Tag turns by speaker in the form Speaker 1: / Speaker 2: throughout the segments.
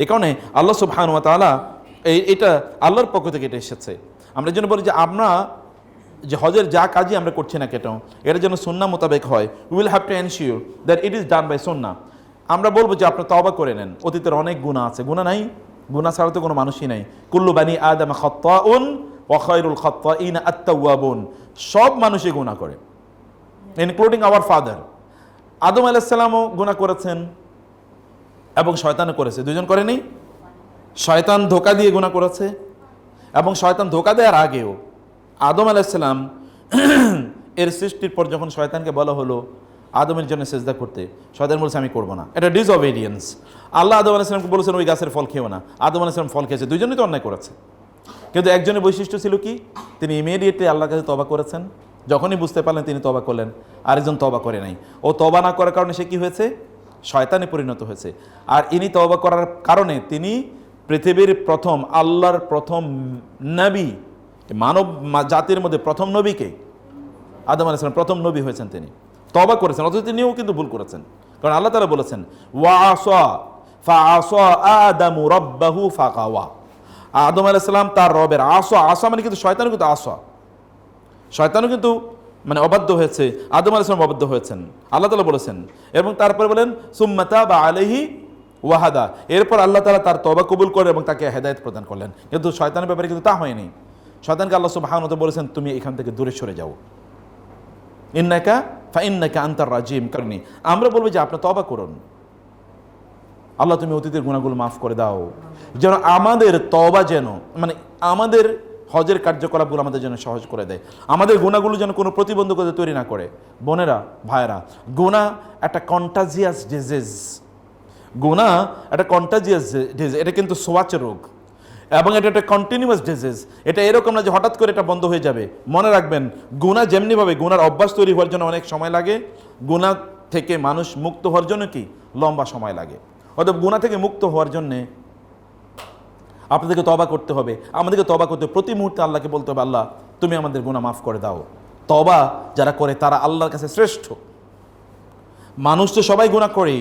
Speaker 1: এই কারণে আল্লাহ সুবহানুয়া তাআলা এই, এটা আল্লাহর পক্ষ থেকে এটা এসেছে। আমরা জন্য বলি যে আমরা যে হজের যা কাজই আমরা করছি না কেন, এটা যেন সুন্না মোতাবেক হয়। Will have to ensure that it is done by সুন্না আমরা বলব যে আপনি তবা করে নেন। অতীতের অনেক গুণা আছে। গুণা নাই? গুণা ছাড়া তো কোনো মানুষই নাই। কুল্লু বানি আদম খত্তাউন ওয়াখাইরুল খত্তাইন আত্তাওয়াবুন। সব মানুষই গুণা করে। ইনক্লুডিং আওয়ার ফাদার আদম আলাইসাল্লামও গুণা করেছেন। এবং শয়তানও করেছে। দুজন করেনি শয়তান ধোকা দিয়ে গুণা করেছে এবং শয়তান ধোকা দেওয়ার আগেও আদম আলাইসাল্লাম এর সৃষ্টির পর যখন শয়তানকে বলা হলো, আদমের জন্য সেজদা করতে, শয়তান বলছে, আমি করব না। এটা ডিসঅবেডিয়েন্স আল্লাহ আদম আলাইসালামকে বলেছেন, ওই গাছের ফল খেয়েও না। আদম আলাইসালাম ফল খেয়েছে। দুজনেই তো অন্যায় করেছে। কিন্তু একজনের বৈশিষ্ট্য ছিল কি? তিনি ইমিডিয়েটলি আল্লাহর কাছে তবা করেছেন। যখনই বুঝতে পারলেন, তিনি তবা করলেন। আরেকজন তবা করে নাই। ও তবা না করার কারণে সে কি হয়েছে? শয়তানে পরিণত হয়েছে। আর ইনি তবা করার কারণে তিনি পৃথিবীর প্রথম, আল্লাহর প্রথম নবী, মানব জাতির মধ্যে প্রথম নবীকে, আদম আলাইসালাম প্রথম নবী হয়েছেন তিনি। তবা করেছেন, অথচ তিনিও কিন্তু ভুল করেছেন। কারণ আল্লাহ তালা বলেছেন, ওয়া ফা রব্বাহু আদম আলাইসালাম তার রবের আসা আসা মানে কিন্তু শয়তানও কিন্তু আসা শয়তানও কিন্তু মানে অবাধ্য হয়েছে, আদম আলাইসালাম অবাধ্য হয়েছেন। আল্লাহ তালা বলেছেন, এবং তারপরে বলেন সুম্মাতা বা আলহি ওয়াহাদা। এরপর আল্লাহ তালা তার তবা কবুল করে এবং তাকে হেদায়ত প্রদান করলেন। কিন্তু শয়তানের ব্যাপারে কিন্তু তা হয়নি। শয়তানকে আল্লাহ সব সুবাহানত বলেছেন, তুমি এখান থেকে দূরে সরে যাও। ইন্নাকা ফা ইন্নাকা আন্তার রাজিম। কারণে আমরা বলব যে, আপনি তবা করুন। আল্লাহ, তুমি অতীতের গুণাগুলো মাফ করে দাও। যেন আমাদের তবা যেন মানে আমাদের হজের কার্যকলাপগুলো আমাদের জন্য সহজ করে দেয়। আমাদের গুণাগুলো যেন কোনো প্রতিবন্ধকতা তৈরি না করে। বোনেরা ভাইরা গুণা একটা কন্টাজিয়াস ডিজিজ গুণা একটা কন্টাজিয়াস ডিজিজ এটা কিন্তু সোয়াচ রোগ। এবং এটা একটা কন্টিনিউয়াস ডিজিজ এটা এরকম না যে হঠাৎ করে এটা বন্ধ হয়ে যাবে। মনে রাখবেন, গুণা যেমনিভাবে গুনার অভ্যাস তৈরি হওয়ার জন্য অনেক সময় লাগে, গুণা থেকে মানুষ মুক্ত হওয়ার জন্য কি? লম্বা সময় লাগে। অতএব গুণা থেকে মুক্ত হওয়ার জন্যে আপনাদেরকে তবা করতে হবে, আমাদেরকে তবা করতে। প্রতি মুহূর্তে আল্লাহকে বলতে হবে, আল্লাহ, তুমি আমাদের গুণা মাফ করে দাও। তবা যারা করে তারা আল্লাহর কাছে শ্রেষ্ঠ। মানুষ তো সবাই গুণা করে,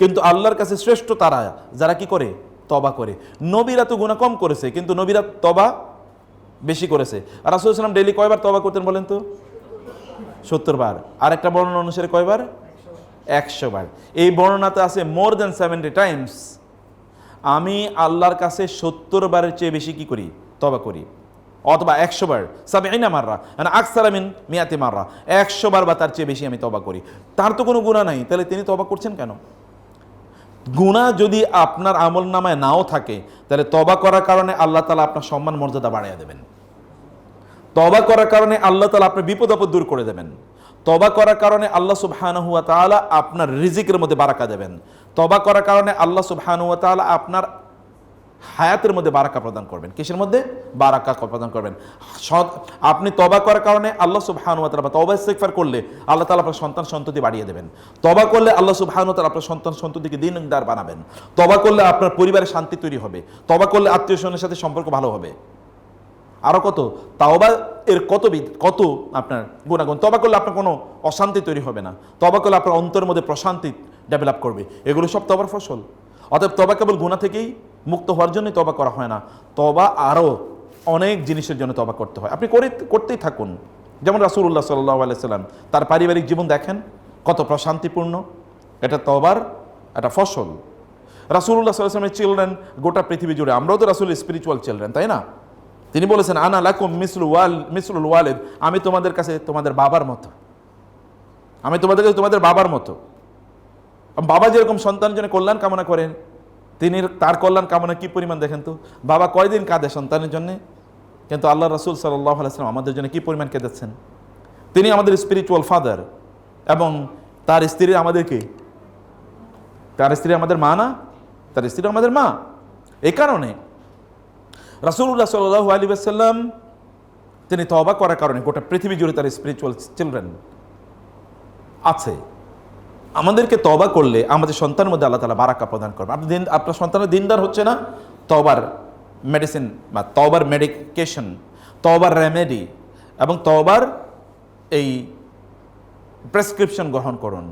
Speaker 1: কিন্তু আল্লাহর কাছে শ্রেষ্ঠ তারা। যারা কি করে? তবা করে। নবীরা তো গুণা কম করেছে, কিন্তু নবীরা তবা বেশি করেছে। আর রাসুল ইসলাম ডেলি কয়বার তবা করতেন বলেন তো? সত্তর বার। আর একটা বর্ণনা অনুসারে কয়বার? একশো বার। এই বর্ণনাতে আছে মোর দ্যান সেভেন্টি টাইমস আমি আল্লাহর কাছে সত্তর বারের চেয়ে বেশি কি করি? তবা করি। অথবা একশো বার সাবে আইনা মাররা মানে আকসার আমিন মিয়াতে মাররা। একশো বার বা তার চেয়ে বেশি আমি তবা করি। তার তো কোনো গুণা নাই, তাহলে তিনি তবা করছেন কেন? গুণা যদি আপনার আমল নামায় নাও থাকে, তাহলে তবা করার কারণে আল্লাহ তালা আপনার সম্মান মর্যাদা বাড়াইয়া দেবেন। তবা করার কারণে আল্লাহ তালা আপনার বিপদ আপদ দূর করে দেবেন। তবা করার কারণে আল্লাহ সুবহানাহুয়া তাআলা আপনার রিজিকের মধ্যে বারাকা দেবেন। তবা করার কারণে আল্লাহ সুবহানাহুয়া তাআলা আপনার হায়াতের মধ্যে বারাকা প্রদান করবেন। কিসের মধ্যে? বারাকা প্রদান করবেন। আপনি তবা করার কারণে আল্লাহ সুবহানুয়া তাআলা বা তবা ইস্তেগফার করলে আল্লাহ তালা আপনার সন্তান সন্ততি বাড়িয়ে দেবেন। তবা করলে আল্লাহ সুবহানুয়া তাআলা আপনার সন্তান সন্ততিকে দিনদার বানাবেন। তবা করলে আপনার পরিবারে শান্তি তৈরি হবে। তবা করলে আত্মীয় স্বজনের সাথে সম্পর্ক ভালো হবে। আরও কত? তাওবা এর কত কত আপনার গুণাগুণ? তবা করলে আপনার কোনো অশান্তি তৈরি হবে না। তবা করলে আপনার অন্তরের মধ্যে প্রশান্তি ডেভেলপ করবে। এগুলো সব তবার ফসল। অতএব তবা কেবল গুণা থেকেই মুক্ত হওয়ার জন্যই তবা করা হয় না। তবা আরও অনেক জিনিসের জন্য তবা করতে হয়। আপনি করে, করতেই থাকুন। যেমন রাসুল্লাহ সাল্লাহ আলাইসাল্লাম তার পারিবারিক জীবন দেখেন, কত প্রশান্তিপূর্ণ। এটা তবার একটা ফসল। রাসুল্লাহ সাল্লামের চিলড্রেন গোটা পৃথিবী জুড়ে, আমরাও তো রাসুল স্পিরিচুয়াল চিলড্রেন তাই না? তিনি বলেছেন, আনা লাকুম মিসলু ওয়াল মিসলুল ওয়ালেদ, আমি তোমাদের কাছে তোমাদের বাবার মতো। আমি তোমাদের কাছে তোমাদের বাবার মতো। বাবা যেরকম সন্তানের জন্য কল্যাণ কামনা করেন, তিনি তার কল্যাণ কামনা কি পরিমাণ দেখেন তো? বাবা কয়দিন কাঁদে সন্তানের জন্য? কিন্তু আল্লাহ রসুল সাল্লাহ আলাইসলাম আমাদের জন্য কি পরিমাণ কেঁদেছেন? তিনি আমাদের স্পিরিচুয়াল ফাদার এবং তার স্ত্রী আমাদেরকে তার স্ত্রী আমাদের মা না? তার স্ত্রী আমাদের মা। এই কারণে রাসুল্লাহ সাল্লাহ আলী আসাল্লাম তিনি তবা করার কারণে গোটা পৃথিবী জুড়ে তার স্পিরিচুয়াল চিলড্রেন আছে। আমাদেরকে তবা করলে আমাদের সন্তানের মধ্যে আল্লাহ তালা বারাকা প্রদান করবে। আপনি দিন, আপনার সন্তানের দিনদার হচ্ছে না তবার মেডিসিন বা তবার মেডিকেশন তবার রেমেডি এবং তবার এই প্রেসক্রিপশন গ্রহণ করুন।